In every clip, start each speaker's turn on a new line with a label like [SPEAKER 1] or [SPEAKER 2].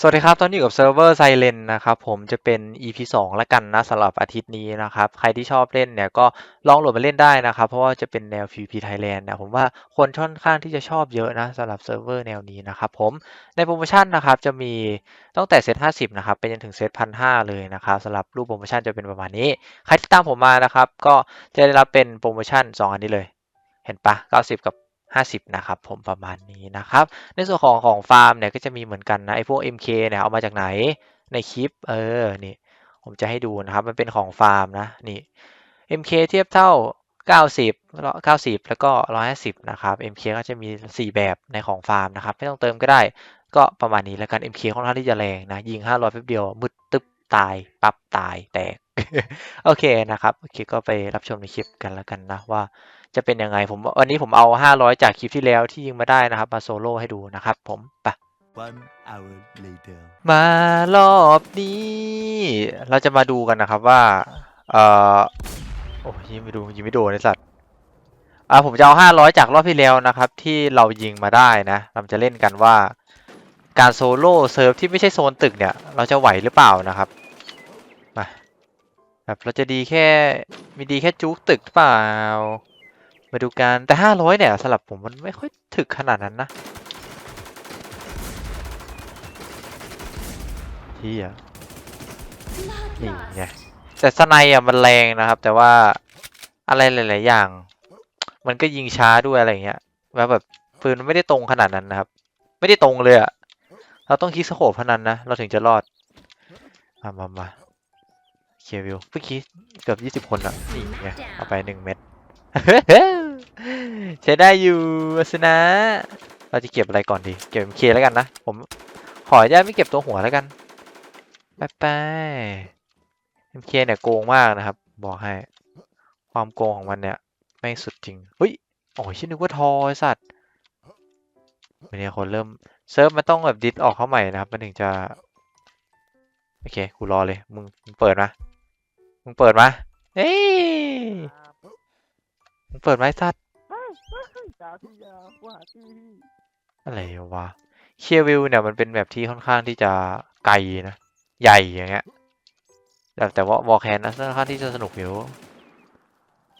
[SPEAKER 1] สวัสดีครับ ตอนนี้อยู่กับเซิร์ฟเวอร์ไซเลนนะครับผมจะเป็น EP 2แล้วกันนะสำหรับอาทิตย์นี้นะครับ ใครที่ชอบเล่นเนี่ยก็ลองโหลดมาเล่นได้นะครับ เพราะว่าจะเป็นแนว PVP Thailand นะผมว่าคนค่อนข้างที่จะชอบเยอะนะสำหรับเซิร์ฟเวอร์แนวนี้นะครับผมในโปรโมชั่นนะครับจะมีตั้งแต่เซต50 นะครับไปจนถึงเซตพันห้าเลยนะครับสำหรับรูปโปรโมชั่นจะเป็นประมาณนี้ ใครที่ตามผมมานะครับ ก็จะได้รับเป็นโปรโมชั่น 2 อันนี้เลย เห็นปะ90 กับ 50 นะครับผมประมาณนี้นะครับ ในส่วนของของฟาร์มเนี่ยก็จะมีเหมือนกันนะไอพวก MK เนี่ยเอามาจากไหนในคลิปเออนี่ผมจะให้ดูนะครับมันเป็นของฟาร์มนะนี่ MK เทียบเท่า 90แล้ว90 แล้วก็ 150 นะครับ MK ก็จะมี 4 แบบในของฟาร์มนะครับ ไม่ต้องเติมก็ได้ก็ประมาณนี้แล้วกัน MK ค่อนข้างที่จะแรงนะ ยิง 500แป๊บเดียวมืดตึ๊บตาย ปั๊บ ตายแตก โอเคนะครับ โอเคก็ไปรับชมในคลิปกันแล้วกันนะว่า จะเป็นยังไงผมวันนี้ผมเอา 500 จากคลิปที่แล้วที่ยิงมาได้นะครับ มาโซโล่ให้ดูนะครับผมไป
[SPEAKER 2] One hour later.
[SPEAKER 1] มารอบนี้ เราจะมาดูกันนะครับว่า เอ่อโอ้ยิงไม่ดูยิงไม่โดนไอสัตว์อ่าผมจะเอา 500 จากรอบที่แล้วนะครับ ที่เรายิงมาได้นะ เราจะเล่นกันว่า การโซโล่เซิร์ฟที่ไม่ใช่โซนตึกเนี่ย เราจะไหวหรือเปล่านะครับมาแบบเราจะดีแค่มีดีแค่จุกตึกหรือเปล่า มาดูกันแต่500เนี่ยสำหรับผมมันไม่ค่อยถึกขนาดนั้นนะเฮียนี่ไงแต่สไนอะมันแรงนะครับ แต่ว่าอะไรหลาย ๆ อย่าง มันก็ยิงช้าด้วยอะไรเงี้ยแล้วแบบปืนไม่ได้ตรงขนาดนั้นนะครับ ไม่ได้ตรงเลยอะเราต้องคิดสโคปเท่านั้นนะเราถึงจะรอดมามามาเคียวิวเมื่อกี้เกือบยี่สิบคนอะนี่ไงเอาไปหนึ่งเม็ด ใช้ได้อยู่สนะ เราจะเก็บอะไรก่อนดี เก็บ MK แล้วกันนะ ผมขออนุญาตไม่เก็บตัวหัวแล้วกันไปไป MK เนี่ยโกงมากนะครับ บอกให้ ความโกงของมันเนี่ยแม่สุดจริงเฮ้ยโอ้ยฉันนึกว่าทอไอสัตว์วันนี้คนเริ่มเซิร์ฟมันต้องแบบดิสออกเข้าใหม่นะครับ มันถึงจะ โอเคกูรอเลย มึงมึงเปิดมามึงเปิดมาเอ้ย มึงเปิดไหมไอ้สัตว์อะไรวะเคียวิลเนี่ยมันเป็นแบบที่ค่อนข้างที่จะไกลนะ ใหญ่อย่างเงี้ยแต่แต่ว่าวอลแคนนะค่อนข้างที่จะสนุกอยู่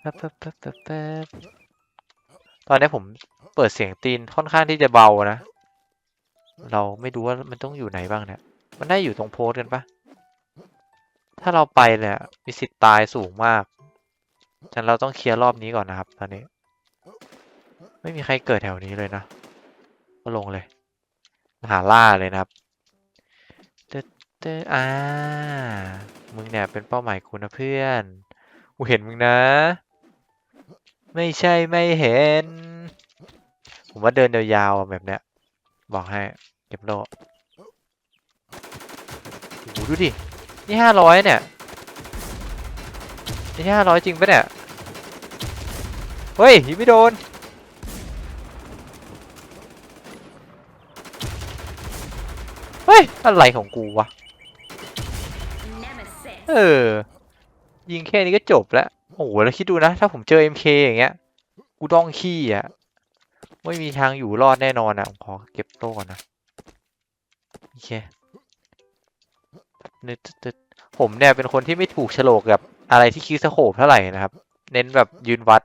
[SPEAKER 1] แป๊บแป๊บแป๊บแป๊บตอนนี้ผมเปิดเสียงตีนค่อนข้างที่จะเบานะ เราไม่รู้ว่ามันต้องอยู่ไหนบ้างเนี่ย มันได้อยู่ตรงโพสกันปะถ้าเราไปเนี่ยมีสิทธิ์ตายสูงมาก ฉะนั้นเราต้องเคลียร์รอบนี้ก่อนนะครับ ตอนนี้ ไม่มีใครเกิดแถวนี้เลยนะ ก็ลงเลย หาล่าเลยนะครับเตเตอ่า มึงเนี่ยเป็นเป้าหมายกูนะเพื่อนกูเห็นมึงนะ ไม่ใช่ไม่เห็น ผมว่าเดินยาวๆแบบเนี้ย บอกให้ เก็บโลดูดิ นี่ห้าร้อยเนี่ย นี่ห้าร้อยจริงปะเนี่ย เฮ้ยยิงไม่โดน เฮ้ย อะไรของกูวะ เออ ยิงแค่นี้ก็จบแล้ว โอ้โห แล้วคิดดูนะ ถ้าผมเจอ MK อย่างเงี้ย กูต้องขี้อะ ไม่มีทางอยู่รอดแน่นอนอะผมขอเก็บโต้ก่อนนะ โอเคนึดผมเนี่ยเป็นคนที่ไม่ถูกโฉลกกับ อะไรที่คิดสโคปเท่าไหร่นะครับ เน้นแบบยืนวัด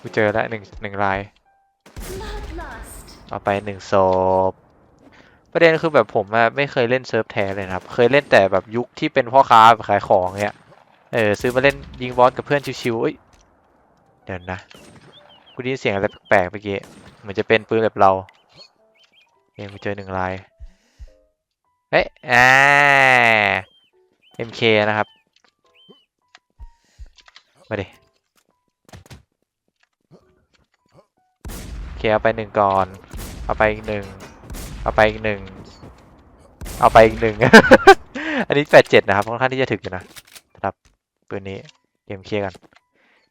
[SPEAKER 1] กูเจอแล้วหนึ่งหนึ่งรายเอไปหนึ่งศพประเด็นคือแบบผมอะไม่เคยเล่นเซิร์ฟแท้เลยนะครับ เคยเล่นแต่แบบยุคที่เป็นพ่อค้าขายของเนี้ยเออซื้อมาเล่นยิงบอสกับเพื่อนชิวๆเอ้ยเดี๋ยวนะกูได้ยินเสียงอะไรแปลกๆเมื่อกี้เหมือนจะเป็นปืนแบบเราเองกูเจอหนึ่งลายเอ๊ะอ่า MK นะครับ มาดิโอเคเอาไปหนึ่งก่อน เอาไปอีกหนึ่ง เอาไปอีกหนึ่ง เอาไปอีกหนึ่ง อันนี้แปดเจ็ดนะครับค่อนข้างที่จะถึกอยู่นะสำหรับปืนนี้เอ็มเคกัน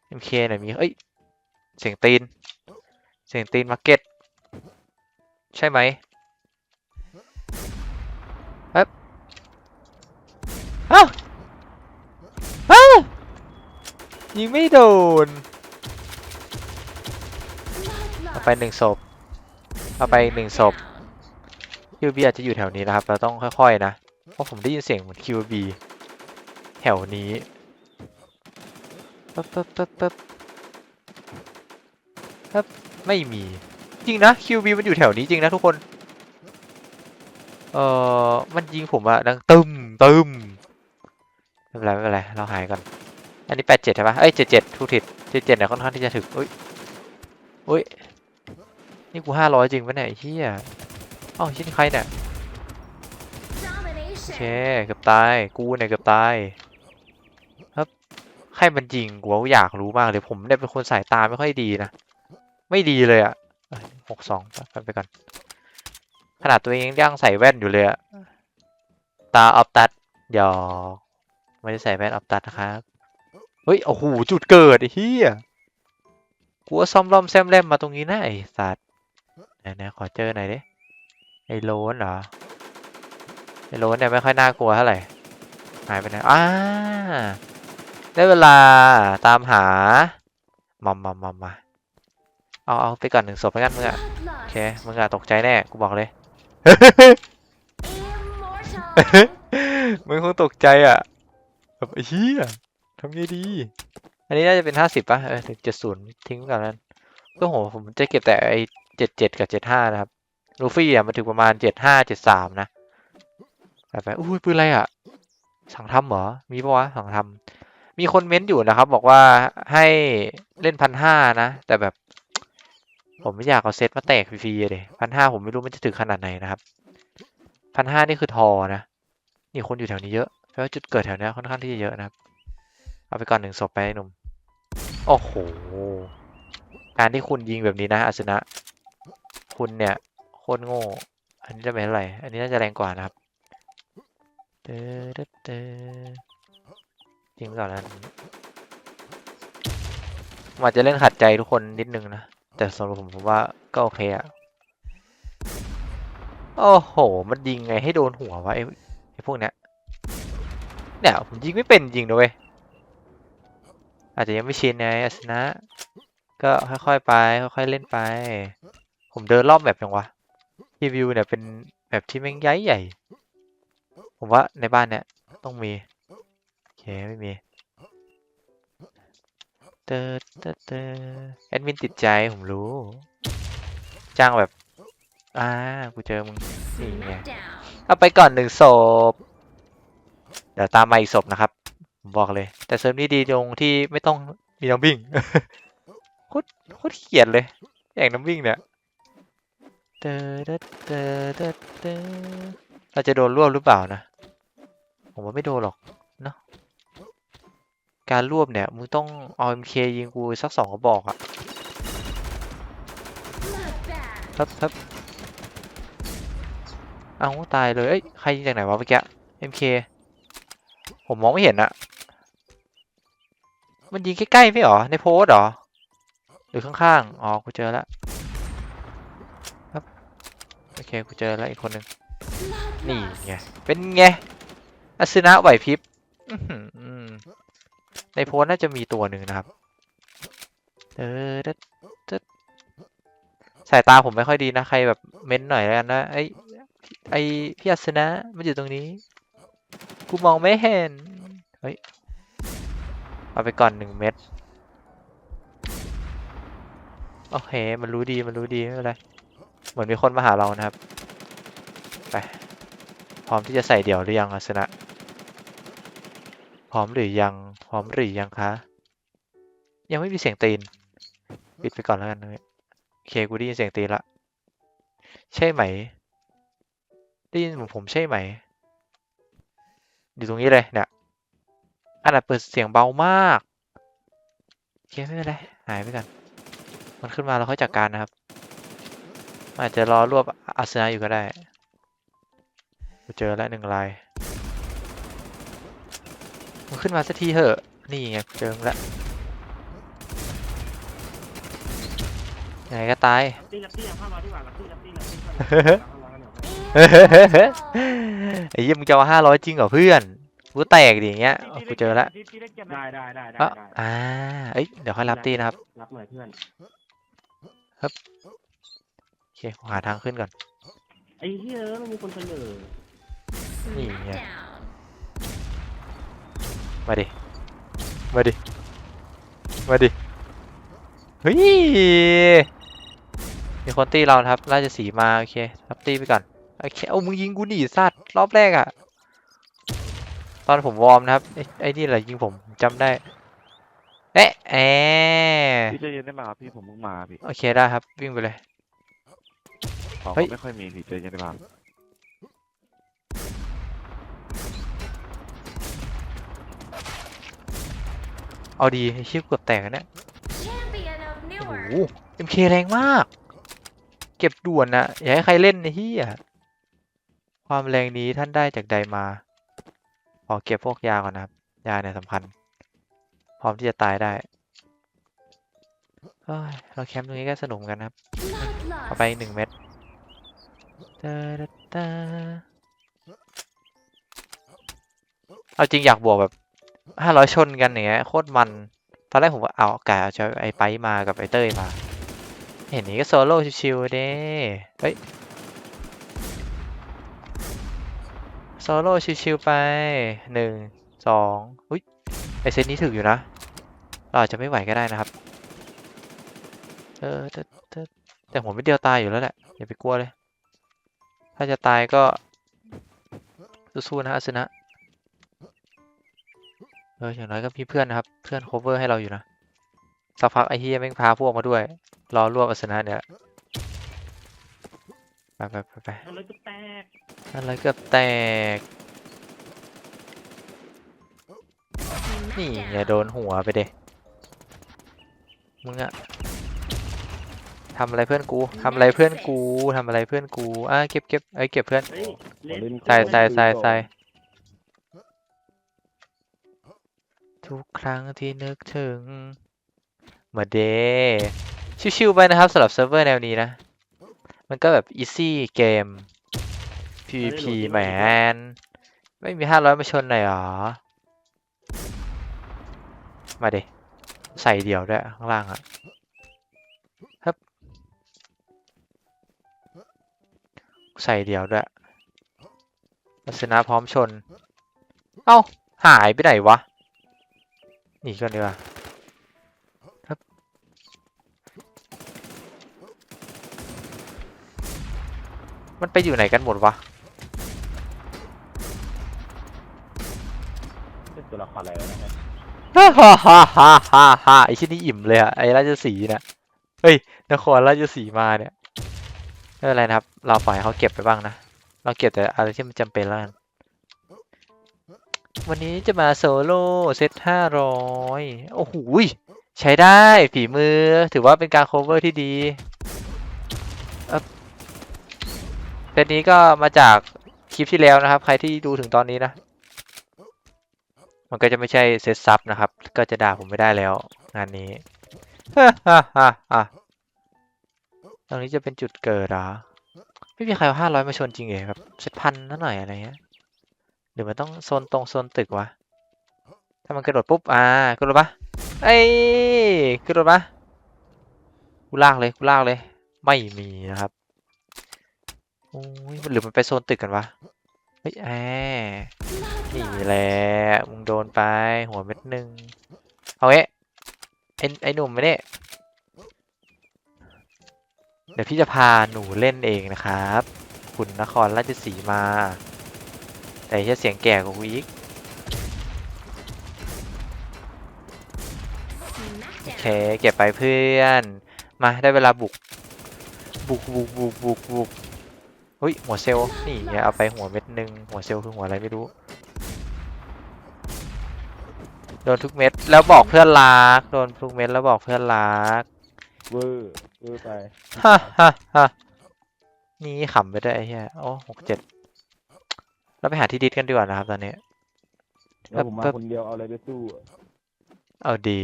[SPEAKER 1] เอ็มเคเนี่ยมี เอ้ย เสียงตีน เสียงตีนมาร์เก็ต ใช่ไหมเอ๊บอ้าวอ้าว ยิงไม่โดน เอาไปหนึ่งศพ เอาไปหนึ่งศพฮิ QB อาจจะอยู่แถวนี้นะครับ เราต้องค่อยๆนะ เพราะผมได้ยินเสียงเหมือน QB แถวนี้ปึ๊บปึ๊บปึ๊บปึ๊บปึ๊บไม่มี จริงนะ QB มันอยู่แถวนี้จริงนะทุกคน เออมันยิงผมอะดังตึมตึมไม่เป็นไรไม่เป็นไร เราหายก่อน อันนี้แปดเจ็ดใช่ปะเอ้ยเจ็ดเจ็ดทุกทิศเจ็ดเจ็ดเนี่ยค่อนข้างที่จะถึกอุ้ยอุ้ย นี่กูห้าร้อยจริงปะเนี่ยไอ้เหี้ยเอ้าชิ้นใครเนี่ย โอเค เกือบตาย กูเนี่ยเกือบตาย ครับใครมันยิงกูอยากรู้มากเลย ผมเนี่ยเป็นคนสายตาไม่ค่อยดีนะ ไม่ดีเลยอะหกสองไปไปก่อน ขนาดตัวเองยังใส่แว่นอยู่เลยอะตาออฟตัดหยอกไม่ได้ใส่แว่นออฟตัดนะครับ เฮ้ยโอ้โหจุดเกิดไอ้เหี้ยกูว่าซ่อมล่อมแซมแลมมาตรงนี้นะไอ้สัตว์ไหนๆขอเจอหน่อยดิไอ้โลนเหรอไอ้โลนเนี่ยไม่ค่อยน่ากลัวเท่าไหร่หายไปไหนอ่าได้เวลาตามหามามามามาเอาเอาไปก่อนหนึ่งศพไปกันมึงอะโอเคมึงอะตกใจแน่กูบอกเลยมึงคงตกใจอะแบบไอ้เหี้ย ทำไงดี อันนี้น่าจะเป็นห้าสิบป่ะเออเจ็ดศูนย์ทิ้งไว้ก่อนนั้นก็โหผมจะเก็บแต่ไอ้เจ็ดเจ็ดกับเจ็ดห้านะครับลูฟี่อะมาถึงประมาณเจ็ดห้าเจ็ดสามนะไปไปอุ้ยปืนอะไรอะ สั่งทำเหรอ มีปะวะสั่งทำมีคนเม้นต์อยู่นะครับ บอกว่าให้เล่นพันห้านะ แต่แบบ ผมไม่อยากเอาเซตมาแตกฟรีๆเลยพันห้าผมไม่รู้มันจะถึงขนาดไหนนะครับพันห้านี่คือทอนะ นี่คนอยู่แถวนี้เยอะเพราะจุดเกิดแถวนี้ค่อนข้างที่จะเยอะนะครับ เอาไปก่อนหนึ่งศพไปไอ้หนุ่ม โอ้โห การที่คุณยิงแบบนี้นะอาสนะ คุณเนี่ย โคตรโง่ อันนี้จะเป็นเท่าไหร่อันนี้น่าจะแรงกว่านะครับเตอเตอยิงไปก่อนนะผมอาจจะเล่นขัดใจทุกคนนิดนึงนะ แต่สำหรับผมผมว่าก็โอเคอะโอ้โห มันยิงไงให้โดนหัววะไอ้พวกเนี้ยเนี่ยผมยิงไม่เป็นจริงด้วย อาจจะยังไม่ชินไงอาสนะ ก็ค่อยๆไป ค่อยๆเล่นไป ผมเดินรอบแบบยังวะรีวิวเนี่ยเป็นแบบที่แม่งใหญ่ใหญ่ ผมว่าในบ้านเนี่ยต้องมี โอเค ไม่มีเตอเตอเตอแอดมินติดใจ ผมรู้ จ้างแบบ อ่า กูเจอมึงนี่ไงเอาไปก่อนหนึ่งศพ เดี๋ยวตามมาอีกศพนะครับ ผมบอกเลย แต่เซิร์ฟนี้ดีตรงที่ไม่ต้องมีน้ำวิ่งโคตรโคตรเขียดเลย อย่างน้ำวิ่งเนี่ยเตอเตอเตอเตอเราจะโดนรวบหรือเปล่านะ ผมว่าไม่โดนหรอกเนาะการรวบเนี่ยมึงต้องเอา MK ยิงกูสักสองกระบอกอะครับครับเอาตายเลย เอ้ย ใครยิงจากไหนวะเมื่อกี้ MK ผมมองไม่เห็นอะ มันยิงใกล้ๆไม่หรอ ในโพสหรอ หรือข้างๆ อ๋อ กูเจอแล้วครับโอเค กูเจอแล้วอีกคนหนึ่งนี่ไง เป็นไงอาซึนะไหวพริบในโพสน่าจะมีตัวหนึ่งนะครับเออเด็ดเด็ดสายตาผมไม่ค่อยดีนะ ใครแบบเม้นหน่อยแล้วกันนะไอไอพี่อาซึนะมันอยู่ตรงนี้ กูมองไม่เห็น เฮ้ย เอาไปก่อนหนึ่งเม็ด โอเค มันรู้ดี มันรู้ดี ไม่เป็นไร เหมือนมีคนมาหาเรานะครับ ไป พร้อมที่จะใส่เดี่ยวหรือยังอาสนะ พร้อมหรือยัง พร้อมหรือยังคะ ยังไม่มีเสียงตีน ปิดไปก่อนแล้วกันนะโอเค กูได้ยินเสียงตีนละ ใช่ไหม ได้ยินเหมือนผมใช่ไหม อยู่ตรงนี้เลยเนี่ย อันดับเปิดเสียงเบามากโอเคไม่เป็นไรหายไปก่อนมันขึ้นมาเราค่อยจัดการนะครับอาจจะรอรวบอาสนะอยู่ก็ได้เจอแล้วหนึ่งลายมันขึ้นมาสักทีเถอะ นี่ไงเจอแล้วยังไงก็ตาย
[SPEAKER 3] ตีลับตี้ห้าร้อยดีกว่าลับตี้ลับตี้ลับตี้ห้ายกันเดี๋ยว
[SPEAKER 1] ไอ้เหี้ยมึงจะเอาห้าร้อยจริงเหรอเพื่อน กูแตกดิอย่างเงี้ยเอากูเจอแล้ว
[SPEAKER 3] ได้ได้ได้ได้
[SPEAKER 1] เอ้า
[SPEAKER 3] ได้
[SPEAKER 1] อ่าเอ้ยเดี๋ยวค่อยรับตีนะครับ
[SPEAKER 3] รับหน่อยเพื่อน
[SPEAKER 1] โอเคกูหาทางขึ้นก่อน
[SPEAKER 3] ไอ้เหี้ยเออมันมีคนเสนอ
[SPEAKER 1] นี่ไง
[SPEAKER 4] Smackdown.
[SPEAKER 1] มาดิ มาดิ มาดิ เฮ้ย มีคนตีเรานะครับราชสีห์มา โอเค รับตีไปก่อน โอเค เอามึงยิงกูหนีสัตว์ รอบแรกอะ ตอนผมวอร์มนะครับ ไอ้ไอ้นี่แหละยิงผมจำได้ เอ๊ะแอะ
[SPEAKER 5] พี่ใจเย็นได้ไหมครับพี่ผมเพิ่งมาพี่
[SPEAKER 1] โอเคได้ครับ วิ่งไปเลย
[SPEAKER 5] ของ
[SPEAKER 1] เฮ้ย
[SPEAKER 5] ก็ไม่ค่อยมีพี่ใจเย็นได้ไหมครับ
[SPEAKER 1] เอาดีไอ้เชี่ยเกือบแตกอะเนี่ย
[SPEAKER 4] Champion of
[SPEAKER 1] โอ้โห
[SPEAKER 4] Newark.
[SPEAKER 1] MK แรงมาก เก็บด่วนนะอย่าให้ใครเล่นไอ้เฮียความแรงนี้ท่านได้จากใดมา ขอเก็บพวกยาก่อนนะครับ ยาเนี่ยสำคัญ พร้อมที่จะตายได้เฮ้ยเราแคมป์ตรงนี้ก็สนุกกันนะครับ เอาไปหนึ่งเม็ดตาตาเอาจริงอยากบวกแบบห้าร้อยชนกันอย่างเงี้ยโคตรมัน ตอนแรกผมว่าเอากเอาจะไอ้ไปมากับไอ้เต้ยมา เห็นนี้ก็โซโล่ชิวๆเด้เฮ้ย โซโล่ชิวๆไปหนึ่งสองอุ้ยไอเซตนี้ถึกอยู่นะ เราอาจจะไม่ไหวก็ได้นะครับ เออแต่แต่แต่ผมไม่เดียวตายอยู่แล้วแหละ อย่าไปกลัวเลย ถ้าจะตายก็ สู้ๆนะอาสนะเอออย่างน้อยก็มีเพื่อนนะครับ เพื่อน cover ให้เราอยู่นะสักพักไอ้เฮียแม่งพาพวกมาด้วย รอรวบอาสนะเนี่ย ไปไปไปไป
[SPEAKER 3] อะไรก็แตก
[SPEAKER 1] อะไรเกือบแตก นี่อย่าโดนหัวไปเดะมึงอะทำอะไรเพื่อนกูทำอะไรเพื่อนกูทำอะไรเพื่อนกูอะเก็บเก็บเอ้ยเก็บเพื่อน
[SPEAKER 3] เฮ้ยเล่น
[SPEAKER 1] ใส่ใส่ใส่ใส่ทุกครั้งที่นึกถึงเมื่อเดย์ชิวๆไปนะครับสำหรับเซิร์ฟเวอร์แนวนี้นะ มันก็แบบ easy เกม PVP แหมนไม่มีห้าร้อยมาชนหน่อยหรอ มาดิ ใส่เดี่ยวด้วยข้างล่างอะฮึบใส่เดี่ยวด้วยลักษณะพร้อมชน เอ้า หายไปไหนวะหนีก่อนดีกว่า มันไปอยู่ไหนกันหมดวะ
[SPEAKER 3] เป็นตัวละครอะไรวะเนี่ย
[SPEAKER 1] ฮ่าฮ่าฮ่าฮ่าฮ่าฮ่าไอ้ชิ้นนี้อิ่มเลยอะไอ้ราชสีห์เนี่ยเฮ้ยนครราชสีมาเนี่ยไม่เป็นไรนะครับ เราปล่อยให้เขาเก็บไปบ้างนะ เราเก็บแต่อะไรที่มันจำเป็นแล้วกันวันนี้จะมาโซโล่เซตห้าร้อยโอ้โหยใช้ได้ฝีมือถือว่าเป็นการ cover ที่ดีเอ่อเซตนี้ก็มาจากคลิปที่แล้วนะครับ ใครที่ดูถึงตอนนี้นะ มันก็จะไม่ใช่เซตซับนะครับ ก็จะด่าผมไม่ได้แล้ว งานนี้ตรงนี้จะเป็นจุดเกิดหรอไม่มีใครเอาห้าร้อยมาชนจริงเหรอแบบเซตพันนั่นหน่อยอะไรเงี้ยหรือมันต้องโซนตรงโซนตึกวะ ถ้ามันกระโดดปุ๊บ อ่ากระโดดปะเอ้ยกระโดดปะกูลากเลยกูลากเลย ไม่มีนะครับ อ้ยหรือมันไปโซนตึกกันวะเฮ้ยแอนี่แหละมึงโดนไปหัวเม็ดหนึ่งเอาเอ๊ะไอ้ไอ้หนุ่มมาเนี่ยเดี๋ยวพี่จะพาหนูเล่นเองนะครับ คุณนครราชสีมา แต่แค่เสียงแก่กว่ากูอีกโอเคเก็บไปเพื่อน มาได้เวลาบุก บุกบุกบุกบุกบุก เฮ้ยหัวเซลลนี่ไงเอาไปหัวเม็ดหนึ่งหัวเซลลคือหัวอะไรไม่รู้โดนทุกเม็ดแล้วบอกเพื่อนรักโดนทุกเม็ดแล้วบอกเพื่อนรัก
[SPEAKER 5] เวอร์เวอร์ไป
[SPEAKER 1] ฮ่าฮ่าฮ่านี่ขำไปด้วยไอ้เหี้ยโอ้หกเจ็ดเราไปหาที่ดิสกันดีกว่านะครับตอนนี้
[SPEAKER 5] แล้วผมมา
[SPEAKER 1] เพิ่ม
[SPEAKER 5] คนเดียวเอาอะไรไปสู้อะ
[SPEAKER 1] เอาดี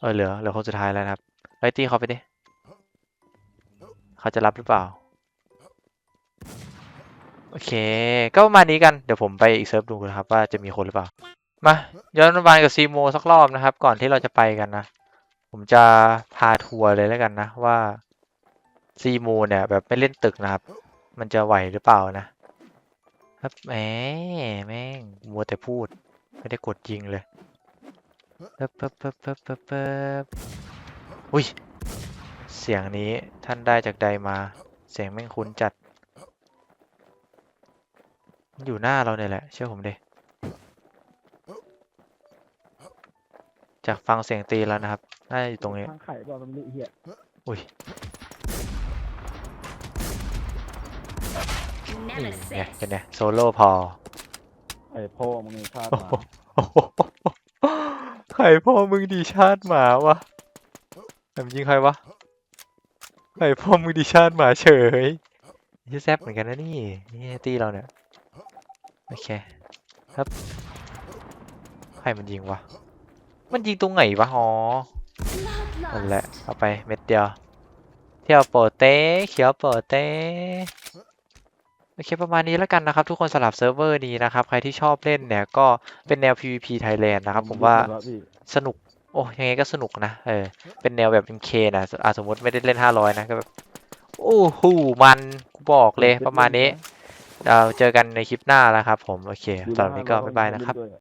[SPEAKER 1] เออเหลือเหลือคนสุดท้ายแล้วนะครับไอ้ยตีเขาไปดิเขาจะรับหรือเปล่า โอเค ก็ประมาณนี้กัน เดี๋ยวผมไปอีกเซิร์ฟดูนะครับ ว่าจะมีคนหรือเปล่า มาย้อนวานกับซีโมสักรอบนะครับ ก่อนที่เราจะไปกันนะ ผมจะพาทัวร์เลยแล้วกันนะว่าซีโมเนี่ย แบบไม่เล่นตึกนะครับ มันจะไหวหรือเปล่านะ ครับแหมแม่งมัวแต่พูด ไม่ได้กดยิงเลยเปิ๊บเปิ๊บเปิ๊บเปิ๊บปิ๊บปิ๊บอุ้ย เสียงนี้ท่านได้จากใดมา เสียงแม่งคุ้นจัด มันอยู่หน้าเราเนี่ยแหละ เชื่อผมดิจากฟังเสียงตีแล้วนะครับ น่าจะอยู่ตรงนี้
[SPEAKER 3] ทางไข่บอกมันเหี้ย
[SPEAKER 1] อุ้ย นี่ไง
[SPEAKER 4] Nemesis.
[SPEAKER 1] เป็นไงโซโล่พอ
[SPEAKER 5] ไอ้พ่อมึงไงชาติ
[SPEAKER 1] โอ้
[SPEAKER 5] มา
[SPEAKER 1] โหโอ้โหใครพ่อมึงดีชาติหมาวะแต่จริงใครวะ ใครพ่อมึงดีชาติหมาเฉยยี่แซบเหมือนกันนะนี่ นี่ตีเราเนี่ย โอเคครับใครมันยิงวะ มันยิงตรงไหนวะอ๋อนั่นแหละเอาไปเม็ดเดียวเที่ยวโปเต้เขียวโปเต้โอเคประมาณนี้แล้วกันนะครับทุกคนสำหรับเซิร์ฟเวอร์นี้นะครับ ใครที่ชอบเล่นเนี่ยก็เป็นแนว PVP Thailand นะครับผมว่าสนุก โอ้ยังไงก็สนุกนะเออเป็นแนวแบบ MK นะอะสมมติไม่ได้เล่น 500 นะก็แบบโอ้โหมันกูบอกเลยประมาณนี้ เราเจอกันในคลิปหน้าแล้วครับผม โอเค
[SPEAKER 5] ดู
[SPEAKER 1] ตอนนี้ก็
[SPEAKER 5] หา
[SPEAKER 1] บ๊ายบายนะครับ
[SPEAKER 5] เล่ด้วย